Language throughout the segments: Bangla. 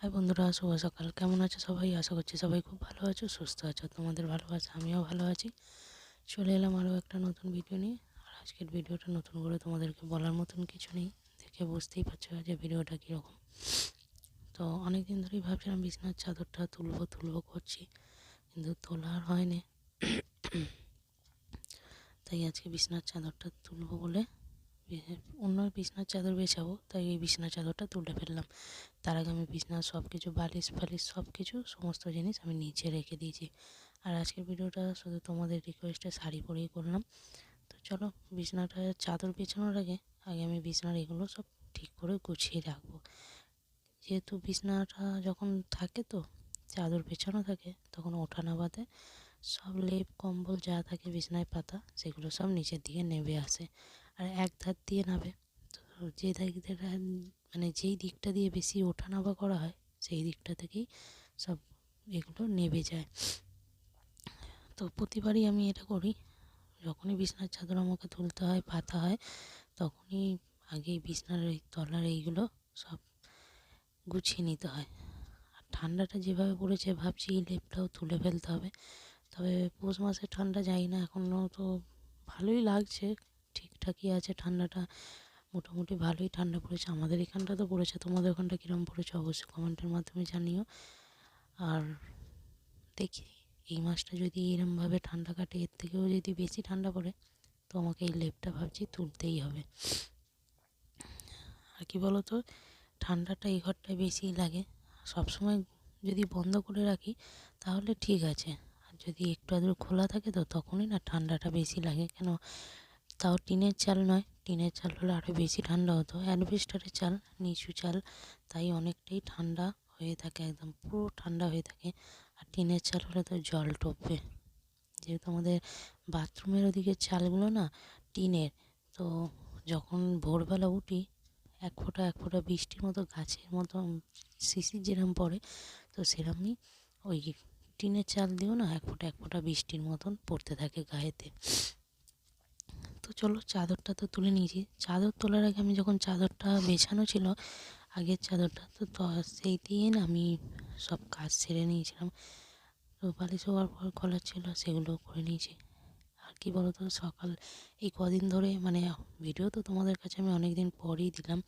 হাই বন্ধুরা, শুভ সকাল। কেমন আছো সবাই? আশা করছি সবাই খুব ভালো আছো, সুস্থ আছো, তোমাদের ভালোবাসা, আমিও ভালো আছি। চলে এলাম আরও একটা নতুন ভিডিও নিয়ে। আর আজকের ভিডিওটা নতুন করে তোমাদেরকে বলার মতন কিছু নেই। দেখে বুঝতেই পারছ যে ভিডিওটা কীরকম। তো অনেক দিন ধরেই ভাবছিলাম, বিছনার চাদরটা তুলবো তুলবো করছি, কিন্তু তোলা আর হয়নি। তাই আজকে বিছনার চাদরটা তুলবো বলে অন্য বিছনার চাদর বেছাবো, তাই এই বিছনার চাদরটা তুলে ফেললাম। তার আগে আমি বিছনার সব কিছু বালিশ ফালিশ সব কিছু সমস্ত জিনিস আমি নিচে রেখে দিয়েছি। আর আজকের ভিডিওটা শুধু তোমাদের রিকোয়েস্টে শাড়ি পরেই করলাম। তো চলো, বিছনাটা, চাদর বেছানোর আগে আগে আমি বিছনার এগুলো সব ঠিক করে গুছিয়ে রাখব। যেহেতু বিছনাটা যখন থাকে তো, চাদর বেছানো থাকে, তখন ওঠানো বাদে সব লেপ, কম্বল যা থাকে বিছনায় পাতা, সেগুলো সব নিচের দিকে নেমে আসে। আর এক ধার দিয়ে নাবে তো যে দিকটা মানে যেই দিকটা দিয়ে বেশি ওঠা নামা করা হয়, সেই দিকটা থেকেই সব এগুলো নেবে যায়। তো প্রতিবারই আমি এটা করি। যখনই বিছনার চাদর আমাকে তুলতে হয়, পাতা হয়, তখনই আগে বিছনার এই তলার এইগুলো সব গুছিয়ে নিতে হয়। আর ঠান্ডাটা যেভাবে পড়েছে, ভাবছি এই লেপটাও তুলে ফেলতে হবে। তবে পৌষ মাসে ঠান্ডা যাই না, এখনও তো ভালোই লাগছে। ঠিকঠাকই আছে, ঠান্ডাটা মোটামুটি ভালোই ঠান্ডা পড়েছে। আমাদের এখানটা তো পড়েছে, তোমাদের ওখানটা কীরকম পড়েছে অবশ্যই কমেন্টের মাধ্যমে জানিও। আর দেখি, এই মাসটা যদি এরমভাবে ঠান্ডা কাটে, এর থেকেও যদি বেশি ঠান্ডা পড়ে, তো আমাকে এই লেপটা ভাবছি তুলতেই হবে। আর কি বলো তো ঠান্ডাটা এই ঘরটায় বেশি লাগে। সবসময় যদি বন্ধ করে রাখি, তাহলে ঠিক আছে। আর যদি একটু আধটু খোলা থাকে, তো তখনই না ঠান্ডাটা বেশি লাগে। কেন? তাও টিনের চাল নয়। টিনের চাল হলে আরও বেশি ঠান্ডা হতো। অ্যাডভেস্টারের চাল, নিচু চাল, তাই অনেকটাই ঠান্ডা হয়ে থাকে একদম, পুরো ঠান্ডা হয়ে থাকে। আর টিনের চাল হলে তো জল টপবে। যেহেতু আমাদের বাথরুমের ওদিকে চালগুলো না টিনের, তো যখন ভোরবেলা উঠি, এক ফোঁটা এক ফোঁটা বৃষ্টির মতো, গাছের মতো শিশির যেরম পড়ে, তো সেরমই ওই টিনের চাল দিয়েও না এক ফোঁটা এক ফোঁটা বৃষ্টির মতন পড়তে থাকে গায়েতে। তো চলো চাদরটা তো তুলে নিয়েছি। চাদর তোলার আগে আমি যখন চাদরটা বেছানো ছিল, আগের চাদরটা, তো সেই দিন আমি সব কাজ সেরে নিয়েছিলাম। তো বালিশ হওয়ার পর কলার ছিল, সেগুলো করে নিয়েছি। আর কি বলো তো সকাল, এই কদিন ধরে মানে ভিডিও তো তোমাদের কাছে আমি অনেক দিন পরেই দিলাম।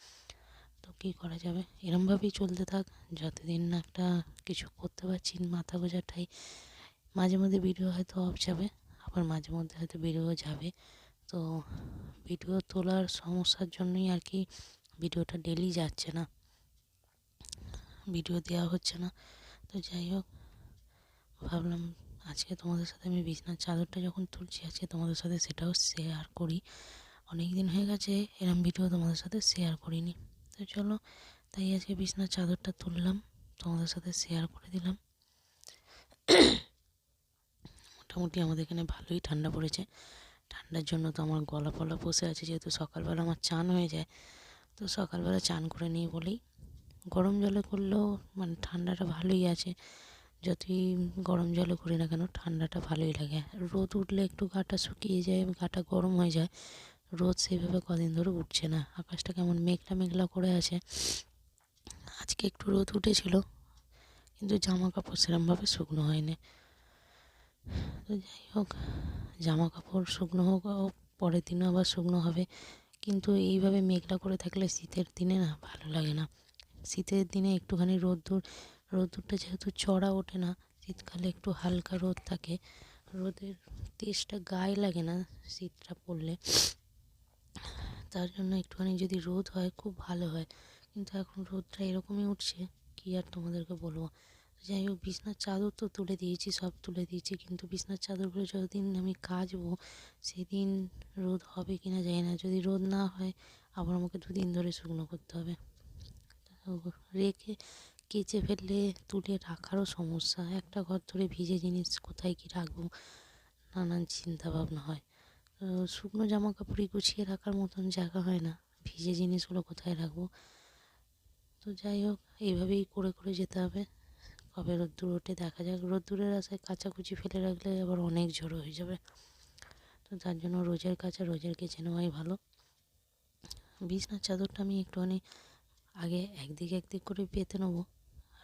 তো কী করা যাবে? এরমভাবেই চলতে থাক। যতদিন না একটা কিছু করতে পারছি মাথা গোজাটাই। মাঝে মধ্যে ভিডিও হয়তো অফ যাবে, আবার মাঝে মধ্যে হয়তো ভিডিও যাবে। তো ভিডিও তোলার সমস্যার জন্যই আর কি ভিডিওটা ডেলি যাচ্ছে না। ভিডিও দেওয়া হচ্ছে না। তো যাই হোক, ভাবলাম আজকে তোমাদের সাথে আমি বিছনার চাদরটা যখন তুলছি, আজকে তোমাদের সাথে সেটাও শেয়ার করি। অনেক দিন হয়ে গেছে, এরম ভিডিও তোমাদের সাথে শেয়ার করিনি। তো চলো, তাই আজকে বিছনার চাদরটা তুললাম, তোমাদের সাথে শেয়ার করে দিলাম। মোটামুটি আমাদের এখানে ভালোই ঠান্ডা পড়েছে। ঠান্ডার জন্য তো আমার গলা ফলা বসে আছে, যেহেতু সকালবেলা আমার চান হয়ে যায়, তো সকালবেলা চান করে নিই বলেই। গরম জলে করলেও মানে ঠান্ডাটা ভালোই আছে, যতই গরম জলে করি না কেন ঠান্ডাটা ভালোই লাগে। রোদ উঠলে একটু গাটা শুকিয়ে যায়, গাটা গরম হয়ে যায়, রোদ সেভাবে কদিন ধরে উঠছে না। আকাশটা কেমন মেঘলা মেঘলা করে আছে। আজকে একটু রোদ উঠেছিল, কিন্তু জামা কাপড় সেরমভাবে শুকনো হয়নি। তো যাই হোক জামা কাপড় শুকনো হোক পরের দিনও আবার শুকনো হবে। কিন্তু এইভাবে মেঘলা করে থাকলে শীতের দিনে না ভালো লাগে না। শীতের দিনে একটুখানি রোদ্দুর, রোদ্দুরটা যেহেতু চড়া ওঠে না, শীতকালে একটু হালকা রোদ থাকে। রোদের তেজটা গায়ে লাগে না শীতটা পড়লে। তার জন্য একটুখানি যদি রোদ হয়, খুব ভালো হয়। কিন্তু এখন রোদটা এরকমই উঠছে, কি আর তোমাদেরকে বলব? যাই হোক, বিছনার চাদর তো তুলে দিয়েছি, সব তুলে দিয়েছি। কিন্তু বিছনার চাদরগুলো যতদিন আমি কাচবো, সেদিন রোদ হবে কি না জানি না। যদি রোদ না হয়, আবার আমাকে দুদিন ধরে শুকনো করতে হবে। রেখে কেচে ফেললে তুলে রাখারও সমস্যা। একটা ঘর ধরে ভিজে জিনিস কোথায় কী রাখব? নানান চিন্তা ভাবনা হয় শুকনো জামা কাপড়ই গুছিয়ে রাখার মতন জায়গা হয় না। ভিজে জিনিসগুলো কোথায় রাখব? তো যাই হোক, এইভাবেই করে করে যেতে হবে। কবে রোদ্দুর, ওঠে দেখা যাক। রোদ্দুরের আশায় কাচাকুচি ফেলে রাখলে আবার অনেক ঝোড়ো হয়ে যাবে। তো তার জন্য রোজের কাছে রোজের কেচে নেওয়াই ভালো। বিছনার চাদরটা আমি একটুখানি আগে একদিক একদিক করে পেতে নেব।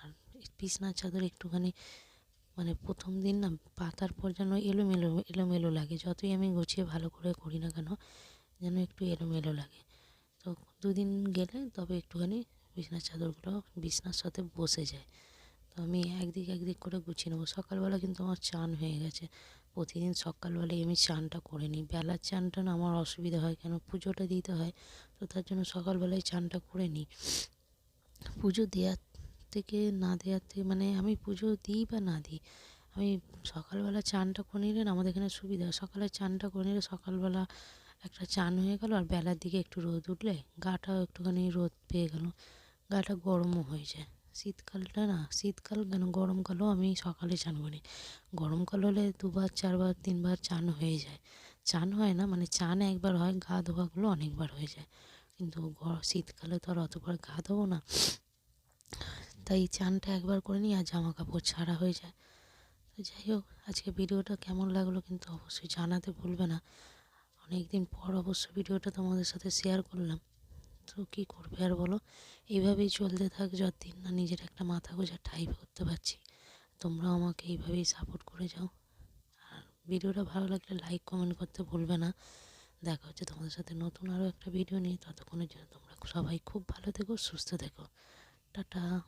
আর বিছনার চাদর একটুখানি মানে প্রথম দিন না পাতার পর যেন এলোমেলো এলোমেলো লাগে। যতই আমি গুছিয়ে ভালো করে করি না কেন, যেন একটু এলোমেলো লাগে। তো দুদিন গেলে তবে একটুখানি বিছনার চাদরগুলো বিছনার সাথে বসে যায়। তো আমি একদিক একদিক করে গুছিয়ে নেব। সকালবেলা কিন্তু আমার চান হয়ে গেছে। প্রতিদিন সকালবেলায় আমি চানটা করে নিই। বেলার চানটা না আমার অসুবিধা হয় কেন? পুজোটা দিতে হয়, তো তার জন্য সকালবেলায় চানটা করে নিই। পুজো দেওয়ার থেকে না দেওয়ার থেকে মানে আমি পুজো দিই বা না দিই? আমি সকালবেলা চানটা করে নিলে না আমাদের এখানে সুবিধা। সকালে চানটা করে নিলে সকালবেলা একটা চান হয়ে গেল আর বেলার দিকে একটু রোদ উঠলে গাটাও একটুখানি রোদ পেয়ে গেল। গাটা গরমও হয়ে যায়। শীতকালটা না, শীতকাল কেন গরমকালেও আমি সকালে চান করি। গরমকাল হলে দুবার, চারবার, তিনবার চান হয়ে যায়। চান হয় না মানে চান একবার হয়, গা ধোয়াগুলো অনেকবার হয়ে যায়। কিন্তু শীতকালে তো আর অতবার গা ধোবো না। তাই চানটা একবার করে নিই আর জামা কাপড় ছাড়া হয়ে যায়। তো যাই হোক, আজকে ভিডিওটা কেমন লাগল কিন্তু অবশ্যই জানাতে ভুলবে না। অনেক দিন পর অবশ্য ভিডিওটা তোমাদের সাথে শেয়ার করলাম। তো কী করবে আর বলো? এইভাবেই চলতে থাক, যতদিন না নিজের একটা মাথা গোজা টাইপ করতে পারছি। তোমরাও আমাকে এইভাবেই সাপোর্ট করে যাও। আর ভিডিওটা ভালো লাগলে লাইক কমেন্ট করতে ভুলবে না। দেখা হচ্ছে তোমাদের সাথে নতুন আরও একটা ভিডিও নিয়ে। ততক্ষণের জন্য তোমরা সবাই খুব ভালো থেকো, সুস্থ থেকো। টাটা।